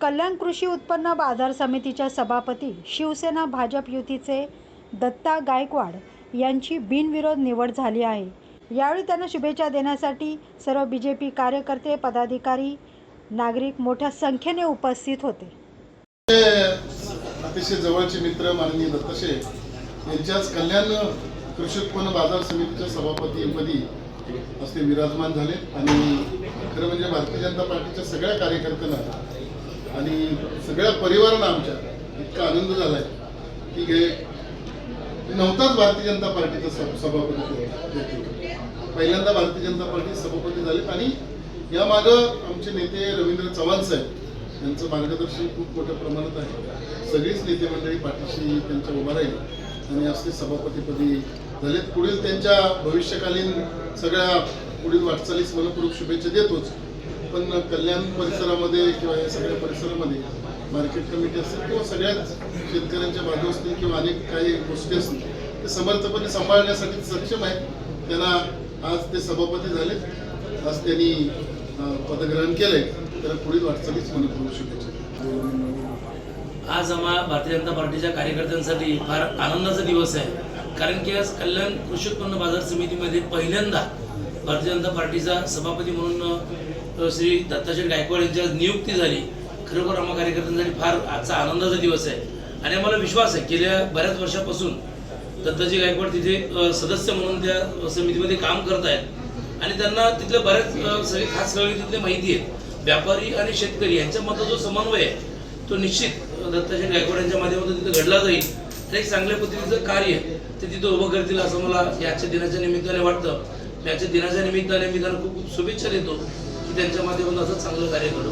कल्याण कृषी उत्पन्न बाजार समितीच्या सभापती शिवसेना भाजप युतीचे दत्ता गायकवाड यांची बिनविरोध निवड झाली आहे. यावेळी त्यांना शुभेच्छा देण्यासाठी सर्व बी जे पी कार्यकर्ते पदाधिकारी नागरिक मोठ्या संख्येने उपस्थित होते. अतिशय जवळचे मित्र माननीय दत्तशे यांच्याच कल्याण कृषी उत्पन्न बाजार समितीच्या सभापतीपदी असते विराजमान झाले. आणि खरं म्हणजे भारतीय जनता पार्टीच्या सगळ्या कार्यकर्त्यांना आणि सगळ्या परिवारांना आमच्या इतका आनंद झालाय की हे नव्हताच भारतीय जनता पार्टीचा सभापती पहिल्यांदा भारतीय जनता पार्टी सभापती झाले आणि या मागं आमचे नेते रवींद्र चव्हाण साहेब यांचं मार्गदर्शन खूप मोठ्या प्रमाणात आहे. सगळीच नेते मंडळी पाठीशी त्यांच्या उभा राहील आणि असले सभापतीपदी झालेत. पुढील त्यांच्या भविष्यकालीन सगळ्या पुढील वाटचालीस मनपूर्वक शुभेच्छा देतोच. पण कल्याण परिसरामध्ये किंवा या सगळ्या परिसरामध्ये मार्केट कमिटी असतील किंवा सगळ्याच शेतकऱ्यांच्या बाजू असतील किंवा अनेक काही गोष्टी असतील ते समर्थपणे सांभाळण्यासाठी सक्षम आहेत. त्यांना आज ते सभापती झाले. आज त्यांनी पदग्रहण केलंय. तर पुढील वाटसअपीच म्हणत बोलू शकायचे आज आम्हा भारतीय जनता पार्टीच्या कार्यकर्त्यांसाठी फार आनंदाचा दिवस आहे. कारण की आज कल्याण कृषी उत्पन्न बाजार समितीमध्ये पहिल्यांदा भारतीय जनता पार्टीचा सभापती म्हणून श्री दत्ताशेठ गायकवाड यांच्या नियुक्ती झाली. खरोखर आम्हा कार्यकर्त्यांसाठी फार आजचा आनंदाचा दिवस आहे. आणि आम्हाला विश्वास आहे गेल्या बऱ्याच वर्षापासून दत्ताजी गायकवाड तिथे सदस्य म्हणून त्या समितीमध्ये काम करत आहेत. आणि त्यांना तिथल्या बऱ्याच सगळे खास सगळी तिथले माहिती आहेत. व्यापारी आणि शेतकरी यांच्यामधला जो समन्वय आहे तो निश्चित दत्ताजी गायकवाड यांच्या माध्यमातून तिथे घडला जाईल. तर एक चांगल्या पद्धतीचं कार्य ते तिथं उभं करतील असं मला याच्या दिनाच्या निमित्ताने वाटतं. याच्या दिनाच्या निमित्ताने मी त्यांना खूप शुभेच्छा देतो की त्यांच्या माध्यमातून असं चांगलं कार्य घडू